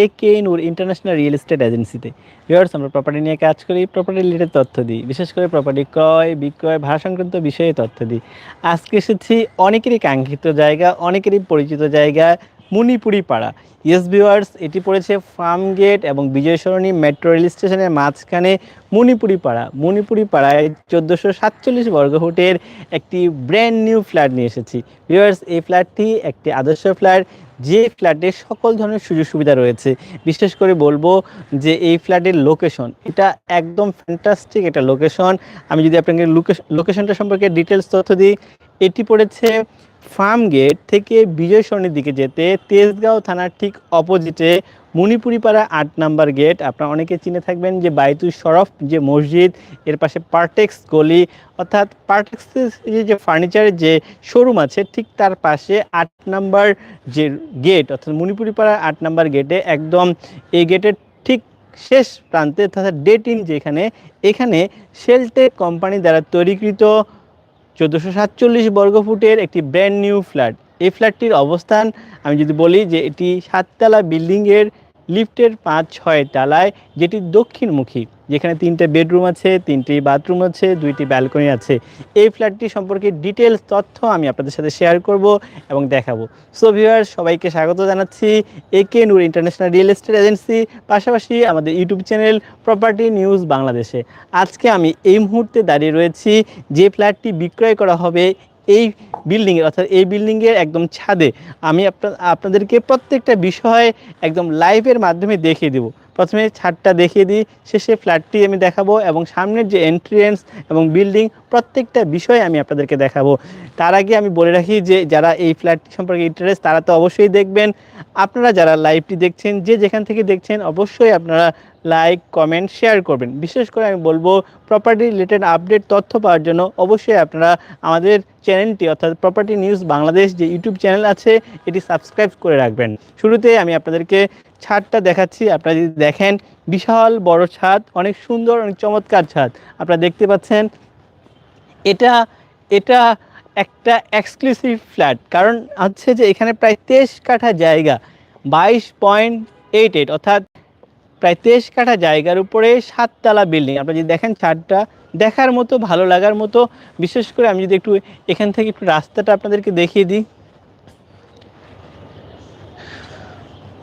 A K Noor international real estate এজেন্সিতে viewers আমরা property নিয়ে কাজ করি প্রপার্টি রিলেটেড তথ্য দিই। বিশেষ করে প্রপার্টি ক্রয়, বিক্রয়, ভাড়া সংক্রান্ত বিষয়ে তথ্য দিই। আজকে এসেছি অনেকেরই কাঙ্ক্ষিত জায়গা, অনেকেরই পরিচিত জায়গা মণিপুরি পাড়া ইয়েস ভিউয়ার্স এটি পড়েছে ফার্ম গেট এবং বিজয় সরণী মেট্রো রেল স্টেশনের মাঝখানে মণিপুরি পাড়া মণিপুরি পাড়ায় চোদ্দোশো সাতচল্লিশ বর্গফুটের একটি ব্র্যান্ড নিউ ফ্ল্যাট নিয়ে এসেছি। ভিউয়ার্স এই ফ্ল্যাটটি একটি আদর্শ ফ্ল্যাট যে ফ্ল্যাটে সকল ধরনের সুযোগ সুবিধা রয়েছে। বিশেষ করে বলব যে এই ফ্ল্যাটের লোকেশন এটা একদম ফ্যান্টাস্টিক একটা লোকেশন আমি যদি আপনাকে লোকেশনটা সম্পর্কে ডিটেলস তথ্য দিই, এটি পড়েছে ফার্ম গেট থেকে বিজয় সরণির দিকে যেতে তেজগাঁও থানার ঠিক অপোজিটে মণিপুরিপাড়া আট নাম্বার গেট। আপনারা অনেকে চিনে থাকবেন যে বাইতুল শরফ, যে মসজিদ, এর পাশে পার্টেক্স গলি, অর্থাৎ পার্টেক্সের যে ফার্নিচারের যে শোরুম আছে, ঠিক তার পাশে আট নাম্বার যে গেট অর্থাৎ মণিপুরিপাড়া আট নাম্বার গেটে একদম এই গেটের ঠিক শেষ প্রান্তে ডেট ইন যেখানে, এখানে শেলটেক কোম্পানি দ্বারা তৈরিকৃত চোদ্দোশো সাতচল্লিশ বর্গফুটের একটি ব্র্যান্ড নিউ ফ্ল্যাট এই ফ্ল্যাটটির অবস্থান, আমি যদি বলি যে এটি সাততলা বিল্ডিংয়ের লিফটের পাঁচ, ছয় তালায়, যেটি দক্ষিণমুখী, যেখানে তিনটে বেডরুম আছে, তিনটি বাথরুম আছে, দুইটি ব্যালকনি আছে। এই ফ্ল্যাটটি সম্পর্কে ডিটেলস তথ্য আমি আপনাদের সাথে শেয়ার করব এবং দেখাবো। সো ভিউয়ার সবাইকে স্বাগত জানাচ্ছি A K Noor international real estate agency, পাশাপাশি আমাদের ইউটিউব চ্যানেল প্রপার্টি নিউজ বাংলাদেশে। আজকে আমি এই মুহূর্তে দাঁড়িয়ে রয়েছি যে ফ্ল্যাটটি বিক্রয় করা হবে এই বিল্ডিংয়ের অর্থাৎ এই বিল্ডিংয়ের একদম ছাদে আমি আপনাদেরকে প্রত্যেকটা বিষয় একদম লাইভের মাধ্যমে দেখিয়ে দেবো। প্রথমে ছাদটা দেখিয়ে দিই। শেষে ফ্ল্যাটটি আমি দেখাবো এবং সামনের যে এন্ট্রিয়েন্স এবং বিল্ডিং প্রত্যেকটা বিষয় আমি আপনাদেরকে দেখাবো। তার আগে আমি বলে রাখি যে যারা এই ফ্ল্যাটটি সম্পর্কে ইন্টারেস্ট তারা তো অবশ্যই দেখবেন। আপনারা যারা লাইভটি দেখছেন, যে যেখান থেকে দেখছেন, অবশ্যই আপনারা লাইক কমেন্ট শেয়ার করবেন। বিশেষ করে আমি বলব প্রপার্টি রিলেটেড আপডেট তথ্য পাওয়ার জন্য অবশ্যই আপনারা আমাদের চ্যানেলটি অর্থাৎ প্রপার্টি নিউজ বাংলাদেশ যে ইউটিউব চ্যানেল আছে, এটি সাবস্ক্রাইব করে রাখবেন। শুরুতে আমি আপনাদেরকে ছাদটা দেখাচ্ছি। আপনারা যদি দেখেন, বিশাল বড় ছাদ, অনেক সুন্দর, অনেক চমৎকার ছাদ। আপনারা দেখতে পাচ্ছেন, এটা এটা একটা এক্সক্লুসিভ ফ্ল্যাট কারণ হচ্ছে যে, এখানে প্রায় তেইশ কাঠা জায়গা, বাইশ পয়েন্ট এইট এইট অর্থাৎ প্রায় তেইশ কাঠা জায়গার উপরে সাততলা বিল্ডিং আপনারা যদি দেখেন ছাদটা, দেখার মতো, ভালো লাগার মতো, বিশেষ করে আমি যদি একটু এখান থেকে একটু রাস্তাটা আপনাদেরকে দেখিয়ে দিই।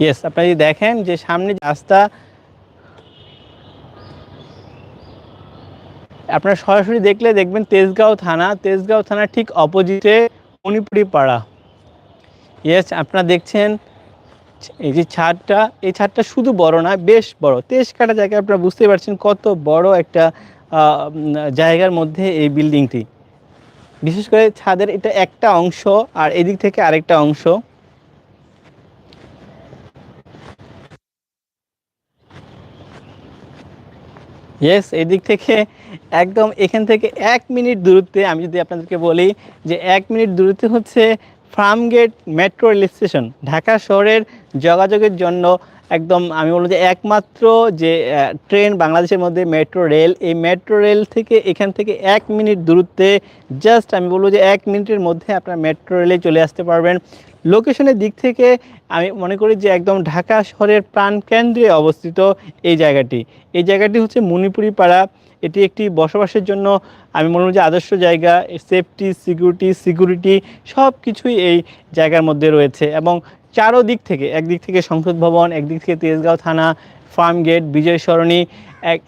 ইয়েস আপনারা যদি দেখেন যে সামনে রাস্তা, আপনারা সরাসরি দেখলে দেখবেন তেজগাঁও থানা। তেজগাঁও থানা ঠিক অপোজিটে মণিপুরি পাড়া ইয়েস আপনারা দেখছেন এই যে ছাদটা, এই ছাদটা শুধু বড় না, বেশ বড়। তেজ কাটা জায়গায় আপনারা বুঝতে পারছেন কত বড় একটা জায়গার মধ্যে এই বিল্ডিংটি বিশেষ করে ছাদের এটা একটা অংশ আর এদিক থেকে আরেকটা অংশ। ইয়েস এদিক থেকে একদম এখান থেকে এক মিনিট দূরত্বে আমি যদি আপনাদেরকে বলি যে এক মিনিট দূরত্বে হচ্ছে Farmgate metro rail station, Dhaka শহরের যোগাযোগের জন্য একদম আমি বলব যে একমাত্র যে ট্রেন বাংলাদেশের মধ্যে মেট্রো রেল, এই মেট্রো রেল থেকে এখান থেকে এক মিনিট দূরত্বে জাস্ট আমি বলব যে এক মিনিটের মধ্যে আপনার মেট্রো রেলে চলে আসতে পারবেন। লোকেশনের দিক থেকে আমি মনে করি যে একদম ঢাকা শহরের প্রাণকেন্দ্রে অবস্থিত এই জায়গাটি। এই জায়গাটি হচ্ছে মণিপুরি পাড়া এটি একটি বসবাসের জন্য আমি মনে করি যে আদর্শ জায়গা। সেফটি, সিকিউরিটি সিকিউরিটি সব কিছুই এই জায়গার মধ্যে রয়েছে এবং চারো দিক থেকে, একদিক থেকে সংসদ ভবন, একদিক থেকে তেজগাঁও থানা, ফার্ম গেট বিজয় সরণি এক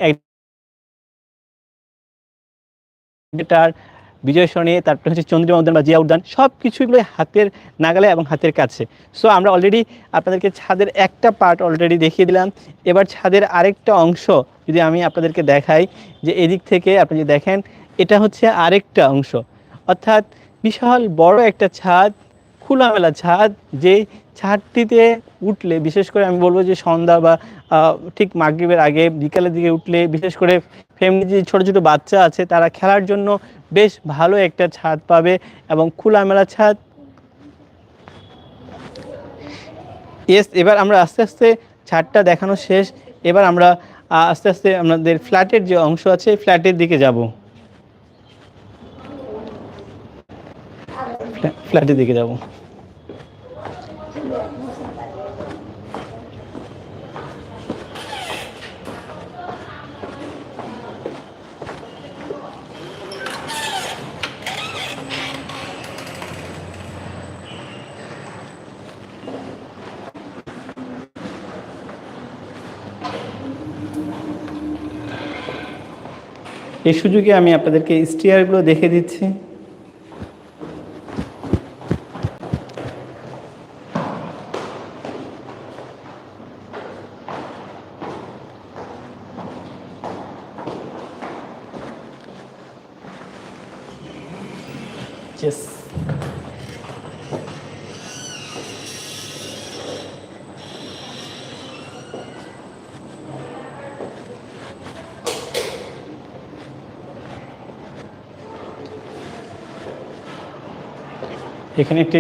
বিজয় সরণি, তারপরে হচ্ছে চন্দ্রিমা উদ্যান বা জিয়া উদ্যান সব কিছুগুলো হাতের নাগালে এবং হাতের কাছে। সো আমরা অলরেডি আপনাদেরকে ছাদের একটা পার্ট অলরেডি দেখিয়ে দিলাম। এবার ছাদের আরেকটা অংশ যদি আমি আপনাদেরকে দেখাই, যে এদিক থেকে আপনি যদি দেখেন, এটা হচ্ছে আরেকটা অংশ। অর্থাৎ বিশাল বড় একটা ছাদ, খোলামেলা ছাদ, যেই ছাদটিতে উঠলে, বিশেষ করে আমি বলব যে সন্ধ্যা বা ঠিক মাগরীবের আগে বিকালের দিকে উঠলে, বিশেষ করে ফ্যামিলি যে ছোটো ছোটো বাচ্চা আছে, তারা খেলার জন্য বেশ ভালো একটা ছাদ পাবে এবং খোলামেলা ছাদ। এস এবার আমরা আস্তে আস্তে ছাদটা দেখানো শেষ। এবার আমরা আস্তে আস্তে আমাদের ফ্ল্যাটের যে অংশ আছে ফ্ল্যাটের দিকে যাব। ফ্ল্যাটের দিকে যাব। এই সুযোগে আমি আপনাদেরকে স্টিয়ারগুলো দেখে দিচ্ছি। এখানে একটি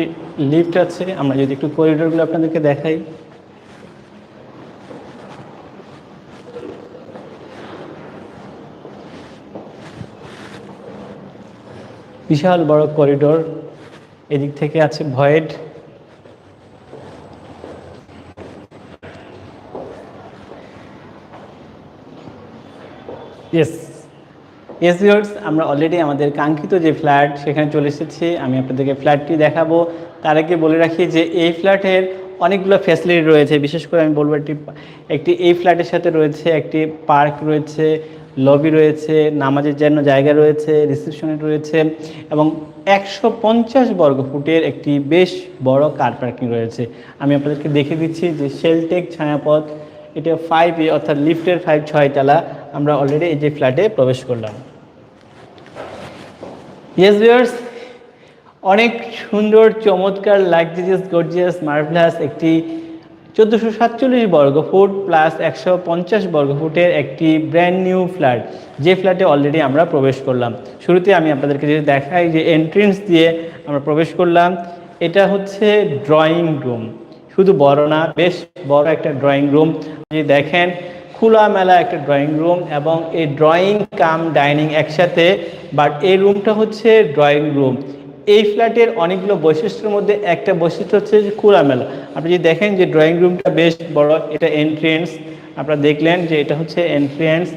লিফট আছে, আমরা যদি একটু করিডোরগুলো আপনাদেরকে দেখাই। বিশাল বড় করিডোর এদিক থেকে আছে ভয়েড ইয়েস ইয়েস ভিউয়ার্স আমরা অলরেডি আমাদের কাঙ্ক্ষিত যে ফ্ল্যাট সেখানে চলে এসেছি। আমি আপনাদেরকে ফ্ল্যাটটি দেখাবো। তার আগে বলে রাখি যে এই ফ্ল্যাটের অনেকগুলো ফ্যাসিলিটি রয়েছে। বিশেষ করে আমি বলব একটি একটি এই ফ্ল্যাটের সাথে রয়েছে একটি পার্ক রয়েছে লবি রয়েছে, নামাজের জন্য জায়গা রয়েছে রিসেপশনে রয়েছে এবং একশো পঞ্চাশ বর্গ ফুটের একটি বেশ বড় কার পার্কিং রয়েছে। আমি আপনাদেরকে দেখে দিচ্ছি যে শেলটেক ছায়াপথ, এটা ফাইভ অর্থাৎ লিফটের ফাইভ ছয় তালা আমরা অলরেডি এই যে ফ্ল্যাটে প্রবেশ করলাম। ইয়েস ভিউয়ার্স অনেক সুন্দর, চমৎকার লাক্সারিয়াস গর্জিয়াস মার্ভেলাস একটি চোদ্দোশো সাতচল্লিশ বর্গ ফুট প্লাস একশো পঞ্চাশ বর্গ ফুটের একটি ব্র্যান্ড নিউ ফ্ল্যাট যে ফ্ল্যাটে অলরেডি আমরা প্রবেশ করলাম। শুরুতে আমি আপনাদেরকে যদি দেখাই যে এন্ট্রেন্স দিয়ে আমরা প্রবেশ করলাম, এটা হচ্ছে ড্রয়িং রুম শুধু বড় না, বেশ বড় একটা ড্রয়িং রুম যদি দেখেন খোলামেলা একটা ড্রয়িং রুম এবং এই ড্রয়িং কাম ডাইনিং একসাথে বাট এই রুমটা হচ্ছে ড্রয়িং রুম এই ফ্ল্যাটের অনেকগুলো বৈশিষ্ট্যের মধ্যে একটা বৈশিষ্ট্য হচ্ছে যে খোলামেলা। আপনি যদি দেখেন যে ড্রয়িং রুমটা বেশ বড়, এটা এন্ট্রেন্স আপনারা দেখলেন যে এটা হচ্ছে এন্ট্রেন্স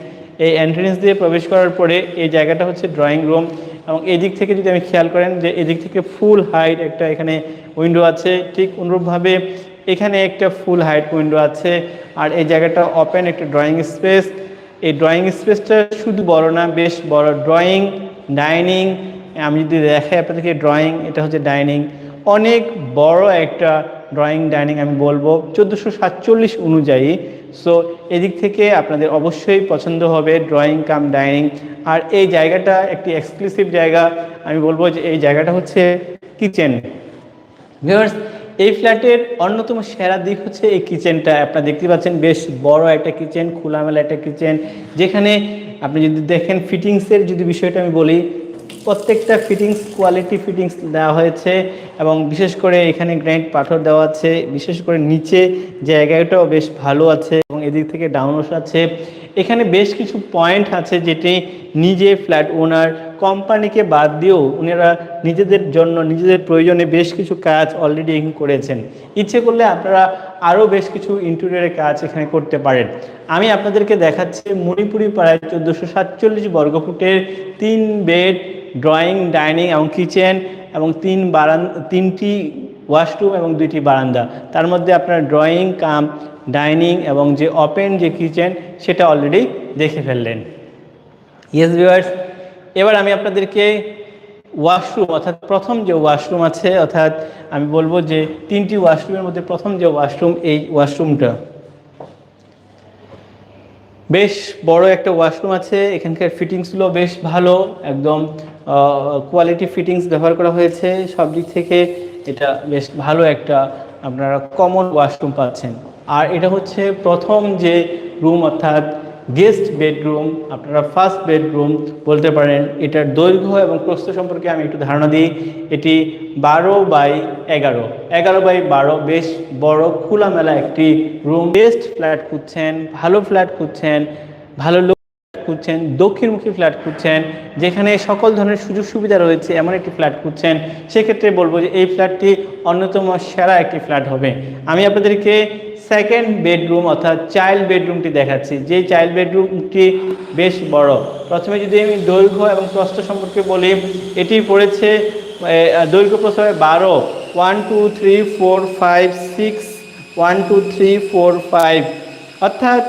এই এন্ট্রেন্স দিয়ে প্রবেশ করার পরে এই জায়গাটা হচ্ছে ড্রয়িং রুম এবং এই দিক থেকে যদি আমি খেয়াল করেন যে এদিক থেকে ফুল হাইট একটা এখানে উইন্ডো আছে, ঠিক অনুরূপভাবে এখানে একটা ফুল হাইট উইন্ডো আছে, আর এই জায়গাটা ওপেন একটা ড্রয়িং স্পেস এই ড্রয়িং স্পেসটা শুধু বড় না, বেশ বড় ড্রয়িং ডাইনিং আমি যদি দেখাই আপনাদেরকে ড্রয়িং এটা হচ্ছে ডাইনিং অনেক বড় একটা ড্রয়িং ডাইনিং আমি বলব, চোদ্দোশো সাতচল্লিশ অনুযায়ী। সো এদিক থেকে আপনাদের অবশ্যই পছন্দ হবে ড্রয়িং কাম ডাইনিং আর এই জায়গাটা একটি এক্সক্লুসিভ জায়গা। আমি বলব যে এই জায়গাটা হচ্ছে কিচেন এই ফ্ল্যাটের অন্যতম সেরা দিক হচ্ছে এই কিচেনটা। আপনারা দেখতে পাচ্ছেন বেশ বড় একটা কিচেন, খোলামেলা একটা কিচেন, যেখানে আপনি যদি দেখেন ফিটিংসের যদি বিষয়টা আমি বলি, প্রত্যেকটা ফিটিংস, কোয়ালিটি ফিটিংস দেওয়া হয়েছে এবং বিশেষ করে এখানে গ্র্যান্ড পাথর দেওয়া আছে, বিশেষ করে নিচে জায়গাটাও বেশ ভালো আছে এবং এদিক থেকে ডাউনস আছে। এখানে বেশ কিছু পয়েন্ট আছে যেটি নিজে ফ্ল্যাট ওনার কোম্পানিকে বাদ দিয়েও ওনারা নিজেদের জন্য, নিজেদের প্রয়োজনে বেশ কিছু কাজ অলরেডি করেছেন। ইচ্ছে করলে আপনারা আরও বেশ কিছু ইন্টেরিয়রের কাজ এখানে করতে পারেন। আমি আপনাদেরকে দেখাচ্ছি মণিপুরি পাড়ায় চোদ্দোশো সাতচল্লিশ বর্গফুটের তিন বেড ড্রয়িং ডাইনিং এবং কিচেন এবং তিন বারান, তিনটি ওয়াশরুম এবং দুইটি বারান্দা। তার মধ্যে আপনার ড্রয়িং কাম ডাইনিং এবং যে ওপেন যে কিচেন সেটা অলরেডি দেখে ফেললেন। ইয়েস ভিউয়ার্স এবার আমি আপনাদেরকে ওয়াশরুম অর্থাৎ প্রথম যে ওয়াশরুম আছে, অর্থাৎ আমি বলব যে তিনটি ওয়াশরুমের মধ্যে প্রথম যে ওয়াশরুম এই ওয়াশরুমটা বেশ বড় একটা ওয়াশরুম আছে, এখানকার ফিটিংসগুলো বেশ ভালো, একদম কোয়ালিটি ফিটিংস ব্যবহার করা হয়েছে। সব দিক থেকে এটা বেশ ভালো একটা আপনারা কমন ওয়াশরুম পাচ্ছেন। আর এটা হচ্ছে প্রথম যে রুম অর্থাৎ গেস্ট বেডরুম, আপনারা ফার্স্ট বেডরুম বলতে পারেন, এটার দৈর্ঘ্য এবং প্রস্থ সম্পর্কে আমি একটু ধারণা দিই। এটি বারো বাই এগারো। এগারো বাই বারো, বেশ বড়, খোলামেলা একটি রুম বেস্ট ফ্ল্যাট খুঁজছেন, ভালো ফ্ল্যাট খুঁজছেন, ভালো লোক খুঁজছেন, দক্ষিণমুখী ফ্ল্যাট খুঁজছেন, যেখানে সকল ধরনের সুযোগ সুবিধা রয়েছে, এমন একটি ফ্ল্যাট খুঁজছেন। সেক্ষেত্রে বলব যে এই ফ্ল্যাটটি অন্যতম সেরা একটি ফ্ল্যাট হবে। আমি আপনাদেরকে সেকেন্ড বেডরুম অর্থাৎ চাইল্ড বেডরুমটি দেখাচ্ছি। যে চাইল্ড বেডরুমটি বেশ বড়। প্রথমে যদি আমি দৈর্ঘ্য এবং প্রস্থ সম্পর্কে বলি, এটি পড়েছে দৈর্ঘ্য প্রস্থে বারো। One two three four five six one two three four five অর্থাৎ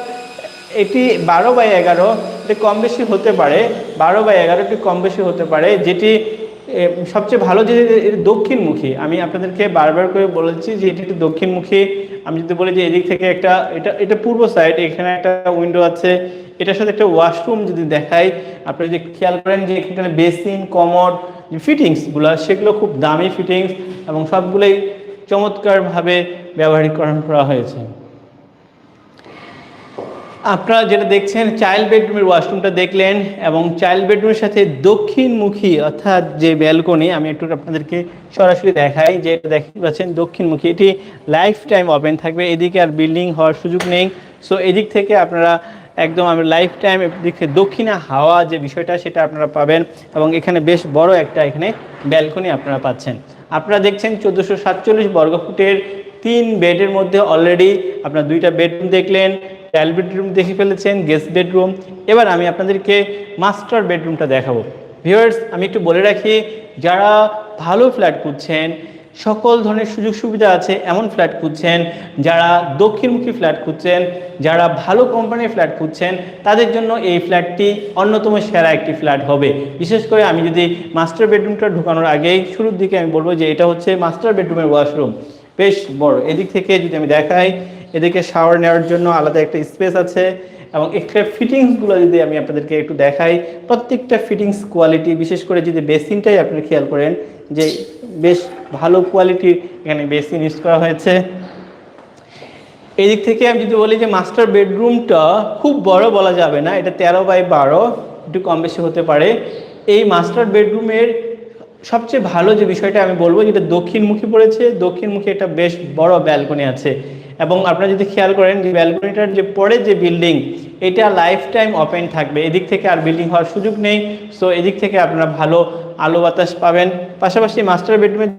এটি বারো বাই এগারো, এটা কম বেশি হতে পারে। বারো বা এগারোটি কম বেশি হতে পারে, যেটি সবচেয়ে ভালো যে দক্ষিণমুখী, আমি আপনাদেরকে বারবার করে বলেছি যে এটি দক্ষিণমুখী, আমি যদি বলি যে এদিক থেকে একটা, এটা এটা পূর্ব সাইড এখানে একটা উইন্ডো আছে, এটার সাথে একটা ওয়াশরুম যদি দেখাই, আপনি যদি খেয়াল করেন যে এখানে বেসিন কমর যে ফিটিংসগুলো সেগুলো খুব দামি ফিটিংস এবং সবগুলোই চমৎকারভাবে ব্যবহারিকরণ করা হয়েছে। আপনারা যেটা দেখছেন চাইল্ড বেডরুমের ওয়াশরুমটা দেখলেন এবং চাইল্ড বেডরুমের সাথে দক্ষিণমুখী, অর্থাৎ যে ব্যালকনি আমি একটু আপনাদেরকে সরাসরি দেখাই, যে এটা দেখতে পাচ্ছেন দক্ষিণমুখী। এটি লাইফ টাইম ওপেন থাকবে, এদিকে আর বিল্ডিং হওয়ার সুযোগ নেই। সো এদিক থেকে আপনারা একদম আমি লাইফ টাইম দিক থেকে দক্ষিণে হাওয়া যে বিষয়টা, সেটা আপনারা পাবেন এবং এখানে বেশ বড় একটা এখানে ব্যালকনি আপনারা পাচ্ছেন। আপনারা দেখছেন চোদ্দোশো সাতচল্লিশ বর্গফুটের তিন বেডের মধ্যে অলরেডি আপনার দুইটা বেডরুম দেখলেন। চাইল্ড বেডরুম দেখে ফেলেছেন গেস্ট বেডরুম এবার আমি আপনাদেরকে মাস্টার বেডরুমটা দেখাবো। ভিউয়ার্স আমি একটু বলে রাখি, যারা ভালো ফ্ল্যাট খুঁজছেন, সকল ধরনের সুযোগ সুবিধা আছে এমন ফ্ল্যাট খুঁজছেন, যারা দক্ষিণমুখী ফ্ল্যাট খুঁজছেন, যারা ভালো কোম্পানির ফ্ল্যাট খুঁজছেন, তাদের জন্য এই ফ্ল্যাটটি অন্যতম সেরা একটি ফ্ল্যাট হবে। বিশেষ করে আমি যদি মাস্টার বেডরুমটা ঢুকানোর আগেই শুরুর দিকে আমি বলব যে এটা হচ্ছে মাস্টার বেডরুমের ওয়াশরুম বেশ বড়। এদিক থেকে যদি আমি দেখাই এদিকে শাওয়ার নেওয়ার জন্য আলাদা একটা স্পেস আছে এবং এখানে ফিটিংসগুলো যদি আমি আপনাদেরকে একটু দেখাই, প্রত্যেকটা ফিটিংস কোয়ালিটি বিশেষ করে যদি বেসিনটাই আপনি খেয়াল করেন যে বেশ ভালো কোয়ালিটির এখানে বেসিন ইউজ করা হয়েছে। এই দিক থেকে আমি যদি বলি যে মাস্টার বেডরুমটা খুব বড় বলা যাবে না, এটা তেরো বাই বারো, একটু কম বেশি হতে পারে। এই মাস্টার বেডরুমের সবচেয়ে ভালো যে বিষয়টা আমি বলব, যেটা দক্ষিণমুখী পড়েছে, দক্ষিণমুখী একটা বেশ বড় ব্যালকনি আছে। এবং আপনারা যদি খেয়াল করেন যে ব্যালকনিটার যে পরে যে বিল্ডিং, এটা লাইফ টাইম ওপেন থাকবে। এদিক থেকে আর বিল্ডিং হওয়ার সুযোগ নেই। সো এদিক থেকে আপনারা ভালো আলো বাতাস পাবেন। পাশাপাশি মাস্টার বেডরুমের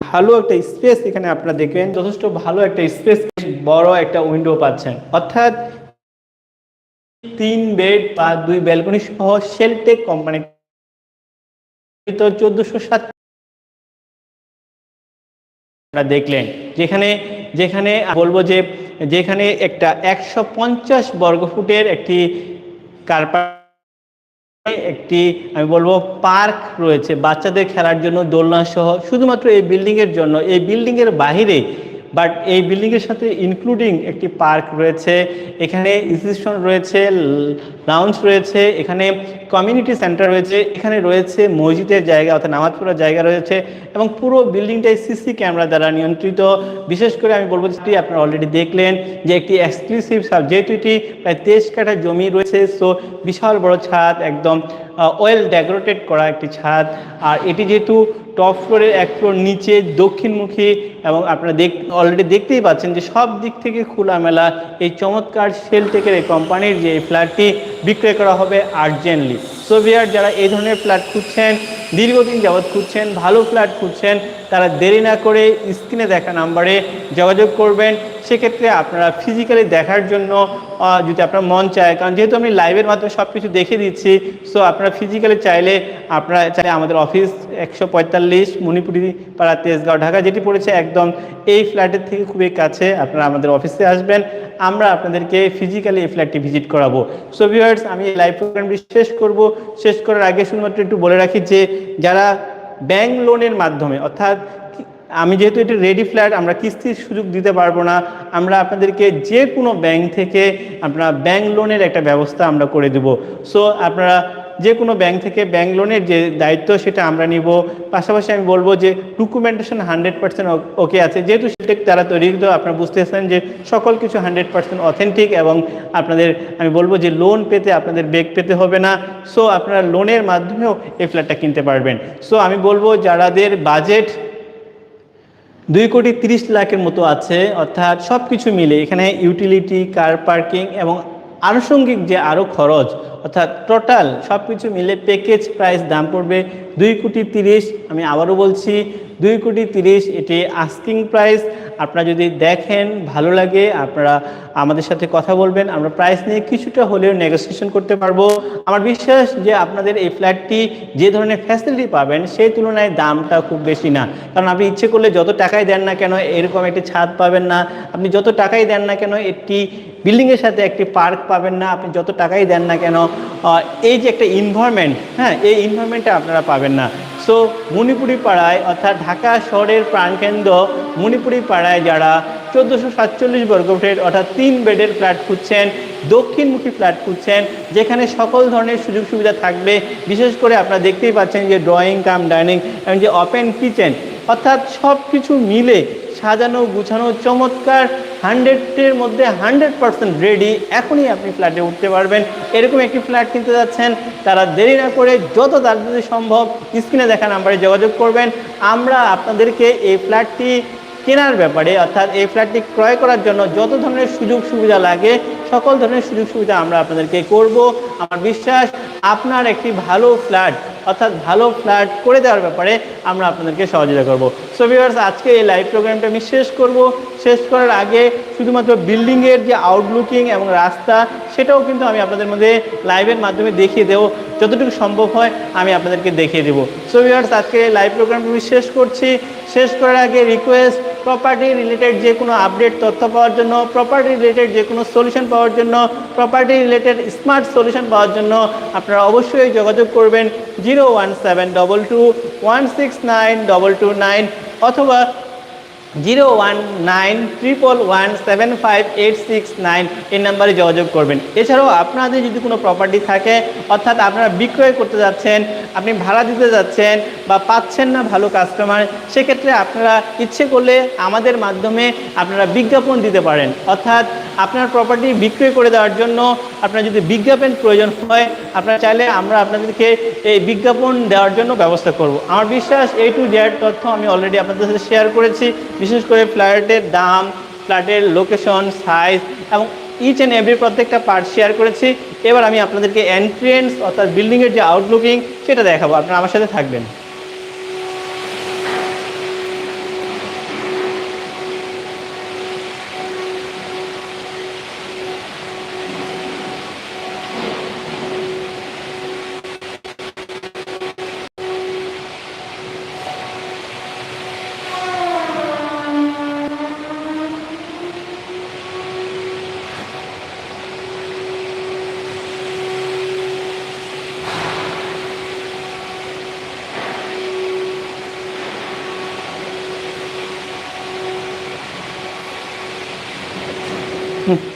ভালো একটা স্পেস এখানে আপনারা দেখবেন। যথেষ্ট ভালো একটা স্পেস বড় একটা উইন্ডো পাচ্ছেন। অর্থাৎ তিন বেড বা দুই ব্যালকনি সহ শেলটেক কোম্পানি চোদ্দশো সাত আপনারা দেখলেন। যেখানে যেখানে বলব যে, যেখানে একটা একশো পঞ্চাশ বর্গফুটের একটি কার্পা একটি, আমি বলব, পার্ক রয়েছে বাচ্চাদের খেলার জন্য দোলনা সহ শুধুমাত্র এই বিল্ডিংয়ের জন্য। এই বিল্ডিংয়ের বাহিরে বাট এই বিল্ডিং এর সাথে ইনক্লুডিং একটি পার্ক রয়েছে, এখানে ইনস্টিটিউশন রয়েছে লাউঞ্জ রয়েছে, এখানে কমিউনিটি সেন্টার রয়েছে, এখানে রয়েছে মসজিদের জায়গা অর্থাৎ নামাজ পড়ার জায়গা রয়েছে এবং পুরো বিল্ডিংটাই সিসি ক্যামেরা দ্বারা নিয়ন্ত্রিত। বিশেষ করে আমি বলব যেটি আপনারা অলরেডি দেখলেন যে একটি এক্সক্লুসিভ যেহেতু এটি প্রায় তেইশ কাঠা জমি রয়েছে সো বিশাল বড় ছাদ, একদম ওয়েল ডেকোরেটেড করা একটি ছাদ। আর এটি যেহেতু টপ ফ্লোরের এক ফ্লোর নিচে, দক্ষিণমুখী এবং আপনারা দেখ অলরেডি দেখতেই পাচ্ছেন যে সব দিক থেকে খোলামেলা এই চমৎকার সেলটেকের এই কোম্পানির যে ফ্ল্যাটটি বিক্রয় করা হবে আর্জেন্টলি সো বিহার যারা এই ধরনের ফ্ল্যাট খুঁজছেন, দীর্ঘদিন যাবৎ খুঁজছেন, ভালো ফ্ল্যাট খুঁজছেন, তারা দেরি না করে স্ক্রিনে দেখা নাম্বারে যোগাযোগ করবেন। সেক্ষেত্রে আপনারা ফিজিক্যালি দেখার জন্য যদি আপনার মন চায়, কারণ যেহেতু আমি লাইভের মাধ্যমে সব কিছু দেখে দিচ্ছি সো আপনারা ফিজিক্যালি চাইলে আপনারা চাইলে আমাদের অফিস একশো পঁয়তাল্লিশ মণিপুরি পাড়া তেজগাঁও ঢাকা যেটি পড়েছে একদম এই ফ্ল্যাটের থেকে খুবই কাছে আপনারা আমাদের অফিসে আসবেন। আমরা আপনাদেরকে ফিজিক্যালি এই ফ্ল্যাটটি ভিজিট করাবো। সো ভিউয়ার্স আমি এই লাইভ প্রোগ্রামটি শেষ করব। শেষ করার আগে শুধুমাত্র একটু বলে রাখি যে, যারা ব্যাংক লোনের মাধ্যমে, অর্থাৎ আমি যেহেতু এটি রেডি ফ্ল্যাট আমরা কিস্তির সুযোগ দিতে পারব না, আমরা আপনাদেরকে যে কোনো ব্যাংক থেকে আপনারা ব্যাংক লোনের একটা ব্যবস্থা আমরা করে দেব। সো আপনারা যে কোনো ব্যাংক থেকে ব্যাংক লোনের যে দায়িত্ব সেটা আমরা নিব। পাশাপাশি আমি বলব যে ডকুমেন্টেশন হান্ড্রেড পার্সেন্ট ওকে আছে। যেহেতু সেটা তারা তৈরি, তো আপনারা বুঝতেছেন যে সকল কিছু হান্ড্রেড পার্সেন্ট অথেন্টিক এবং আপনাদের, আমি বলব যে লোন পেতে আপনাদের বেগ পেতে হবে না। সো আপনারা লোনের মাধ্যমেও এই ফ্ল্যাটটা কিনতে পারবেন। সো আমি বলব যারাদের বাজেট দুই কোটি তিরিশ লাখের মতো আছে, অর্থাৎ সব কিছু মিলে এখানে ইউটিলিটি কার পার্কিং এবং আনুষঙ্গিক যে আরও খরচ অর্থাৎ টোটাল সব কিছু মিলে প্যাকেজ প্রাইস দাম পড়বে দুই কোটি তিরিশ। আমি আবারও বলছি, দুই কোটি তিরিশ, এটি আস্কিং প্রাইস আপনারা যদি দেখেন, ভালো লাগে, আপনারা আমাদের সাথে কথা বলবেন। আমরা প্রাইস নিয়ে কিছুটা হলেও নেগোসিয়েশন করতে পারব। আমার বিশ্বাস যে আপনাদের এই ফ্ল্যাটটি যে ধরনের ফ্যাসিলিটি পাবেন, সেই তুলনায় দামটা খুব বেশি না। কারণ আপনি ইচ্ছে করলে যত টাকাই দেন না কেন, এরকম একটি ছাদ পাবেন না। আপনি যত টাকাই দেন না কেন, একটি বিল্ডিংয়ের সাথে একটি পার্ক পাবেন না। আপনি যত টাকাই দেন না কেন এই যে একটা ইনভারমেন্ট হ্যাঁ এই ইনভারমেন্টটা আপনারা পাবেন না। সো মণিপুরি পাড়ায় অর্থাৎ ঢাকা শহরের প্রাণকেন্দ্র মণিপুরি পাড়ায় যারা চোদ্দোশো সাতচল্লিশ বর্গফিট অর্থাৎ তিন বেডের ফ্ল্যাট খুঁজছেন, দক্ষিণমুখী ফ্ল্যাট খুঁজছেন, যেখানে সকল ধরনের সুযোগ সুবিধা থাকবে। বিশেষ করে আপনারা দেখতেই পাচ্ছেন যে ড্রয়িং কাম ডাইনিং এবং যে ওপেন কিচেন অর্থাৎ সব কিছু মিলে সাজানো, গুছানো, চমৎকার হান্ড্রেডের মধ্যে হান্ড্রেড পার্সেন্ট রেডি এখনই আপনি ফ্ল্যাটে উঠতে পারবেন। এরকম একটি ফ্ল্যাট কিনতে যাচ্ছেন, তারা দেরি না করে যত তাড়াতাড়ি সম্ভব স্ক্রিনে দেখা নাম্বারে যোগাযোগ করবেন। আমরা আপনাদেরকে এই ফ্ল্যাটটি কেনার ব্যাপারে, অর্থাৎ এই ফ্ল্যাটটি ক্রয় করার জন্য যত ধরনের সুযোগ সুবিধা লাগে, সকল ধরনের সুযোগ সুবিধা আমরা আপনাদেরকে করব। আমার বিশ্বাস আপনার একটি ভালো ফ্ল্যাট অর্থাৎ ভালো ফ্ল্যাট করে দেওয়ার ব্যাপারে আমরা আপনাদেরকে সহযোগিতা করব। সো ভিউয়ার্স আজকে এই লাইভ প্রোগ্রামটা আমি শেষ করব। শেষ করার আগে শুধুমাত্র বিল্ডিংয়ের যে আউটলুকিং এবং রাস্তা, সেটাও কিন্তু আমি আপনাদের মধ্যে লাইভের মাধ্যমে দেখিয়ে দেবো। যতটুকু সম্ভব হয় আমি আপনাদেরকে দেখিয়ে দেবো। সো ভিউয়ার্স আজকে এই লাইভ প্রোগ্রামটা আমি শেষ করছি। শেষ করার আগে রিকোয়েস্ট প্রপার্টি রিলেটেড যে কোনো আপডেট তথ্য পাওয়ার জন্য প্রপার্টি রিলেটেড যে কোনো সলিউশন পাওয়ার জন্য প্রপার্টি রিলেটেড স্মার্ট সলিউশন পাওয়ার জন্য আপনারা অবশ্যই যোগাযোগ করবেন zero one seven double two one six nine double two nine অথবা zero one nine triple one seven five eight six nine এই নাম্বারে যোগাযোগ করবেন। এছাড়াও আপনাদের যদি কোনো প্রপার্টি থাকে, অর্থাৎ আপনারা বিক্রয় করতে যাচ্ছেন আপনি ভাড়া দিতে যাচ্ছেন বা পাচ্ছেন না ভালো কাস্টমার সেক্ষেত্রে আপনারা ইচ্ছে করলে আমাদের মাধ্যমে আপনারা বিজ্ঞাপন দিতে পারেন। অর্থাৎ আপনার প্রপার্টি বিক্রয় করে দেওয়ার জন্য আপনার যদি বিজ্ঞাপন প্রয়োজন হয়, আপনারা চাইলে আমরা আপনাদেরকে এই বিজ্ঞাপন দেওয়ার জন্য ব্যবস্থা করব। আমার বিশ্বাস এই টু জেড তথ্য আমি অলরেডি আপনাদের সাথে শেয়ার করেছি। বিশেষ করে ফ্ল্যাটের দাম ফ্ল্যাটের লোকেশন সাইজ এবং ইচ অ্যান্ড এভরি প্রত্যেকটা পার্ট শেয়ার করেছি। এবার আমি আপনাদেরকে এন্ট্রেন্স অর্থাৎ বিল্ডিংয়ের যে আউটলুকিং সেটা দেখাবো। আপনারা আমার সাথে থাকবেন।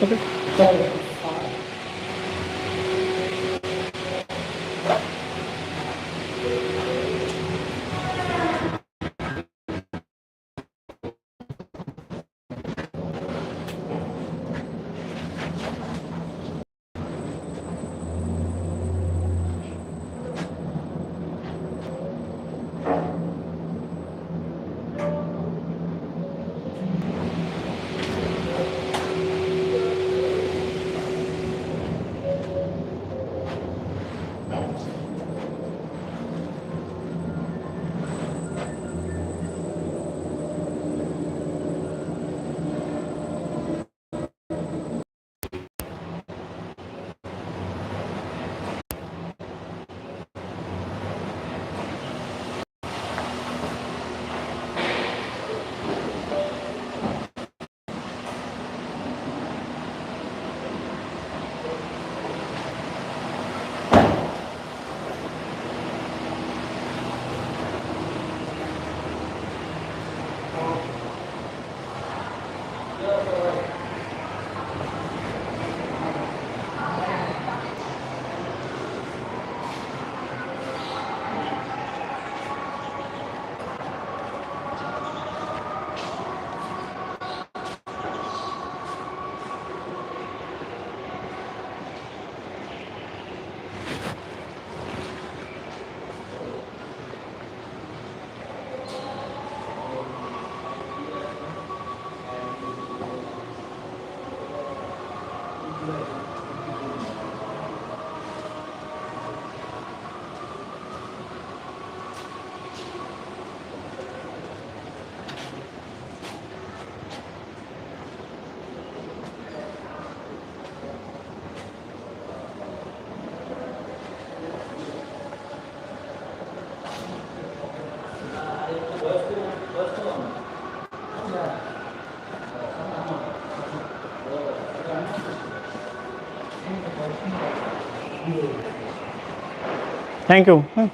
ওকে থ্যাংক ইউ হ্যাঁ